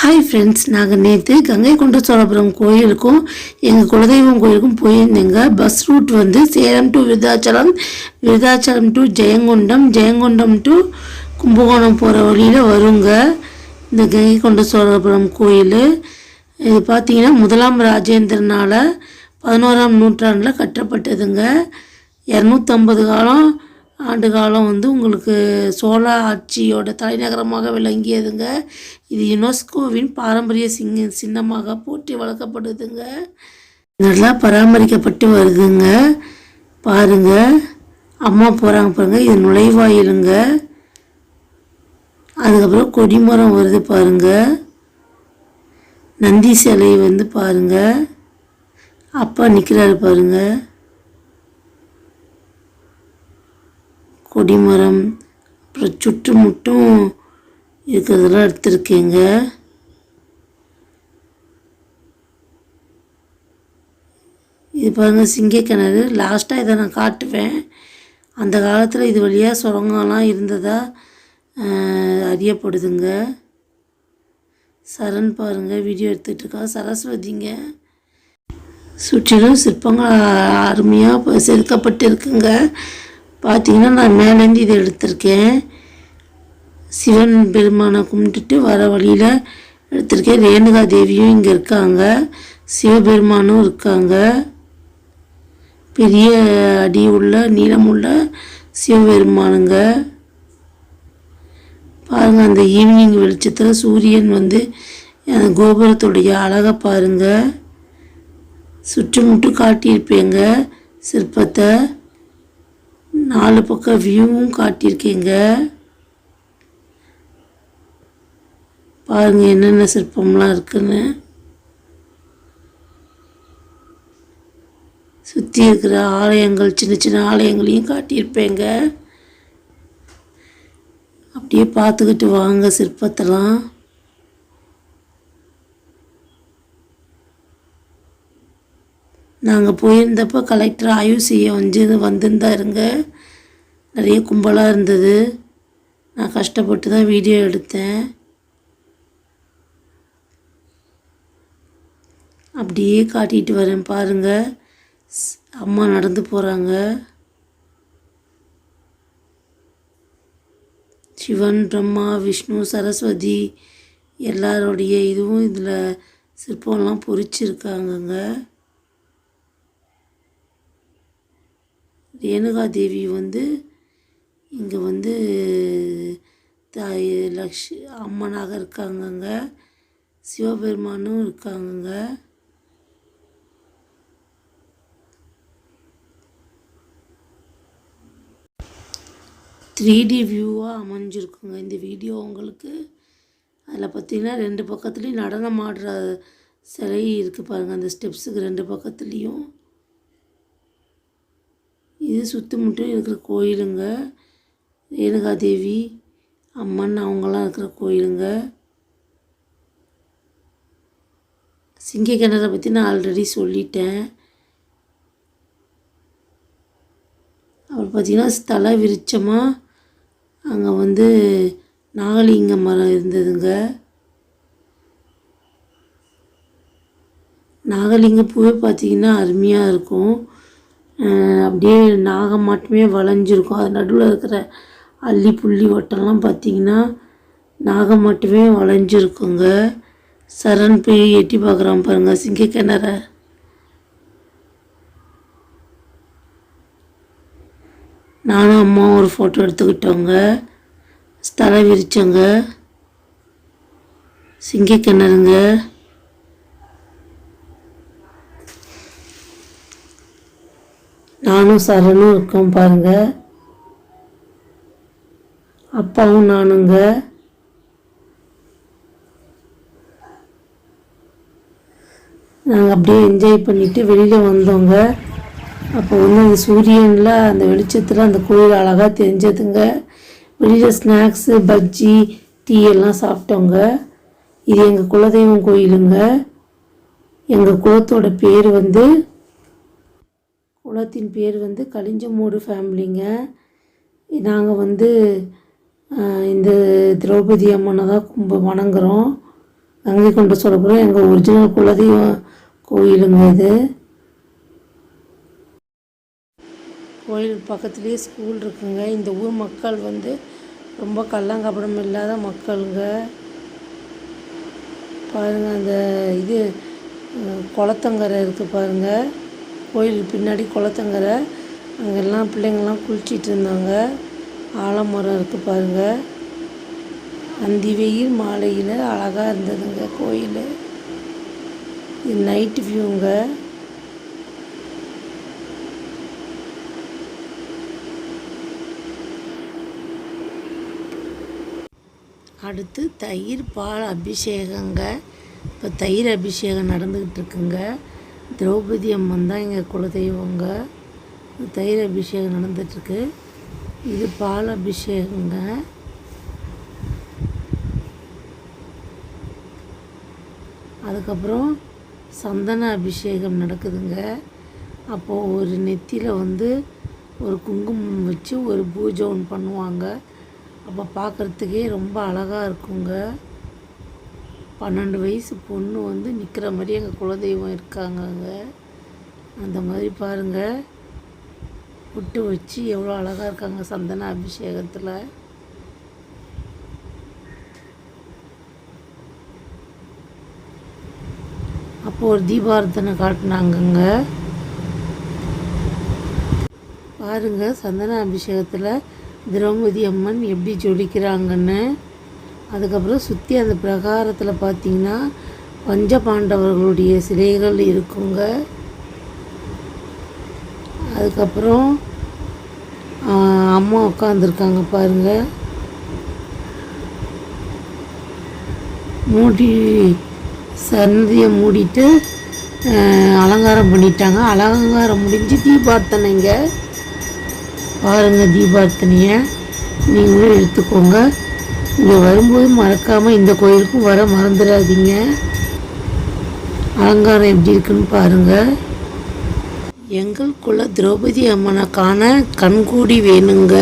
Hi friends நாங்கள் நேற்று கங்கை கொண்ட சோழபுரம் கோயிலுக்கும் எங்கள் குலதெய்வம் கோயிலுக்கும் போயிருந்தேங்க. பஸ் ரூட் வந்து Salem to Virudhachalam Virudhachalam to Jayankondam Jayankondam to Kumbakonam போகிற வழியில் வருங்க. இந்த கங்கை கொண்ட சோழபுரம் கோயில். இது பார்த்தீங்கன்னா முதலாம் ராஜேந்திரனால் பதினோராம் நூற்றாண்டில் கட்டப்பட்டதுங்க. இரநூத்தம்பது காலம் ஆண்டு காலம் வந்து உங்களுக்கு சோழ ஆட்சியோட தலைநகரமாக விளங்கியதுங்க. இது யுனெஸ்கோவின் பாரம்பரிய சிங்க சின்னமாக போற்றி வளர்க்கப்படுதுங்க. நல்லா பராமரிக்கப்பட்டு வருதுங்க. பாருங்க. அம்மா போகிறாங்க பாருங்க. இது நுழைவாயிலுங்க. அதுக்கப்புறம் கொடிமரம் வருது பாருங்க. நந்தி சிலை வந்து பாருங்க. அப்பா நிற்கிறாரு பாருங்கள் கொடிமரம் அப்புறம் சுற்றுமுட்டும் இருக்கிறதெல்லாம் எடுத்திருக்கேங்க. இது பாருங்கள் சிங்கக்கிணறு லாஸ்ட்டாக இதை நான் காட்டுவேன். அந்த காலத்தில் இது வழியாக சுரங்கம்லாம் இருந்ததாக அறியப்படுதுங்க. சரண் பாருங்கள் வீடியோ எடுத்துகிட்டு இருக்கா சரஸ்வதிங்க. சுற்றிலும் சிற்பங்கள் அருமையாக செதுக்கப்பட்டு இருக்குங்க பார்த்தீங்கன்னா நான் மேலேருந்து இதை எடுத்திருக்கேன். சிவன் பெருமானை கும்பிட்டுட்டு வர வழியில் எடுத்திருக்கேன். ரேணுகா தேவியும் இங்கே இருக்காங்க. சிவபெருமானும் இருக்காங்க. பெரிய அடி உள்ள நீளமுள்ள சிவபெருமானுங்க. பாருங்கள் அந்த ஈவினிங் வெளிச்சத்தில் சூரியன் வந்து அந்த கோபுரத்துடைய அழகை பாருங்கள் சுற்றுமுட்டு காட்டியிருப்பேங்க சிற்பத்தை. நாலு பக்கம் வியூவும் காட்டியிருக்கேங்க. பாருங்கள் என்னென்ன சிற்பம்லாம் இருக்குன்னு. சுற்றி இருக்கிற ஆலயங்கள் சின்ன சின்ன ஆலயங்களையும் காட்டியிருப்பேங்க. அப்படியே பார்த்துக்கிட்டு வாங்க சிற்பத்தெல்லாம். நாங்கள் போயிருந்தப்போ கலெக்டர் ஆய்வு செய்ய வந்து வந்திருந்தாருங்க. நிறைய கும்பலாக இருந்தது. நான் கஷ்டப்பட்டு தான் வீடியோ எடுத்தேன். அப்படியே காட்டிகிட்டு வரேன் பாருங்கள் அம்மா நடந்து போகிறாங்க சிவன் பிரம்மா விஷ்ணு சரஸ்வதி எல்லாருடைய இதுவும் இதில் சிற்பம்லாம் பொறிச்சிருக்காங்கங்க. ரேணுகா தேவி வந்து இங்கே வந்து தாய் லக்ஷ் அம்மனாக இருக்காங்கங்க. சிவபெருமானும் இருக்காங்கங்க. த்ரீ டி வியூவாக அமைஞ்சிருக்குங்க இந்த வீடியோ உங்களுக்கு. அதில் பார்த்தீங்கன்னா ரெண்டு பக்கத்துலேயும் நடனம் ஆடுற சிலை இருக்குது பாருங்கள் அந்த ஸ்டெப்ஸுக்கு ரெண்டு பக்கத்துலேயும். இது சுத்தமுட்டும் இருக்கிற கோயிலுங்க. ரேணுகாதேவி அம்மன் அவங்களாம் இருக்கிற கோயிலுங்க. சிங்க கிணறை பற்றி நான் ஆல்ரெடி சொல்லிட்டேன். அப்புறம் பார்த்திங்கன்னா ஸ்தல விருட்சமாக அங்கே வந்து நாகலிங்க மரம் இருந்ததுங்க. நாகலிங்க பூவே பார்த்திங்கன்னா அருமையாக இருக்கும். அப்படியே நாகம் மட்டுமே வளைஞ்சிருக்கும். அது நடுவில் இருக்கிற அள்ளி புள்ளி வட்டம்லாம் பார்த்தீங்கன்னா நாகம் மட்டுமே வளைஞ்சிருக்குங்க. சரண் போய் எட்டி பார்க்குறான் பாருங்கள் சிங்க கிணற. நானும் அம்மாவும் ஒரு ஃபோட்டோ எடுத்துக்கிட்டோங்க. ஸ்தல விரிச்சோங்க சிங்க கிணறுங்க. நானும் சரணும் இருக்கோம் பாருங்கள் அப்பாவும் நானுங்க. நாங்கள் அப்படியே என்ஜாய் பண்ணிவிட்டு வெளியில் வந்தோங்க. அப்போ வந்து அந்த சூரியனில் அந்த வெளிச்சத்தில் அந்த கோயில் அழகாக தெரிஞ்சதுங்க. வெளியில் ஸ்நாக்ஸு பஜ்ஜி டீ எல்லாம் சாப்பிட்டோங்க. இது எங்கள் குலதெய்வம் கோயிலுங்க. எங்கள் குலத்தோட பேர் வந்து குலத்தின் பேர் வந்து கலிஞ்சமூடு ஃபேமிலிங்க நாங்கள் வந்து இந்த திரௌபதி அம்மனை தான் கும்ப வணங்குறோம். கங்கை கொண்ட சோழபுரம் எங்கள் ஒரிஜினல் குலதெய்வம் கோயிலுங்க இது. கோயில் பக்கத்துலேயே ஸ்கூல் இருக்குங்க. இந்த ஊர் மக்கள் வந்து ரொம்ப கள்ளங்கபடம் இல்லாத மக்களுங்க. பாருங்க அந்த இது குளத்தங்கரை இருக்குது பாருங்க. கோயிலுக்கு பின்னாடி குளத்தங்கரை. அங்கெல்லாம் பிள்ளைங்கள்லாம் குளிச்சிட்டு இருந்தாங்க. ஆலமரம் இருக்குது பாருங்க. அந்தி வெயில் மாலையில் அழகாக இருந்ததுங்க கோயில். இது நைட்டு வியூங்க அடுத்து தயிர் பால் அபிஷேகங்க. இப்போ தயிர் அபிஷேகம் நடந்துக்கிட்டு இருக்குங்க. திரௌபதி அம்மன் தான் எங்கள் குலதெய்வங்க. தயிர் அபிஷேகம் நடந்துகிட்ருக்கு இது பால் அபிஷேகங்க அதுக்கப்புறம் சந்தன அபிஷேகம் நடக்குதுங்க. அப்போது ஒரு நெத்தியில் வந்து ஒரு குங்குமம் வச்சு ஒரு பூஜை ஒன்று பண்ணுவாங்க. அப்போ பார்க்குறதுக்கே ரொம்ப அழகாக இருக்குங்க. பன்னெண்டு வயசு பொண்ணு வந்து நிற்கிற மாதிரி எங்கள் குலதெய்வம் இருக்காங்கங்க. அந்த மாதிரி பாருங்கள் புட்டு வச்சு எவ்வளோ அழகாக இருக்காங்க சந்தன அபிஷேகத்தில். அப்போது ஒரு தீபாரத்தனை காட்டினாங்கங்க. பாருங்க சந்தன அபிஷேகத்தில் திரௌபதி அம்மன் எப்படி ஜொலிக்கிறாங்கன்னு. அதுக்கப்புறம் சுற்றி அந்த பிரகாரத்தில் பார்த்தீங்கன்னா பஞ்ச பாண்டவர்களுடைய சிலைகள் இருக்குங்க. அதுக்கப்புறம் அம்மா உட்காந்துருக்காங்க பாருங்க. மூடி சன்னதியை மூடிட்டு அலங்காரம் பண்ணிட்டாங்க. அலங்காரம் முடிஞ்சு தீபார்த்தனைங்க. பாருங்கள் தீபார்த்தனையை. நீங்களும் எடுத்துக்கோங்க. இங்கே வரும்போது மறக்காமல் இந்த கோயிலுக்கும் வர மறந்துடாதீங்க. அலங்காரம் எப்படி இருக்குன்னு பாருங்கள் எங்கள் குல திரௌபதி அம்மனை காண கண்கூடி வேணுங்க.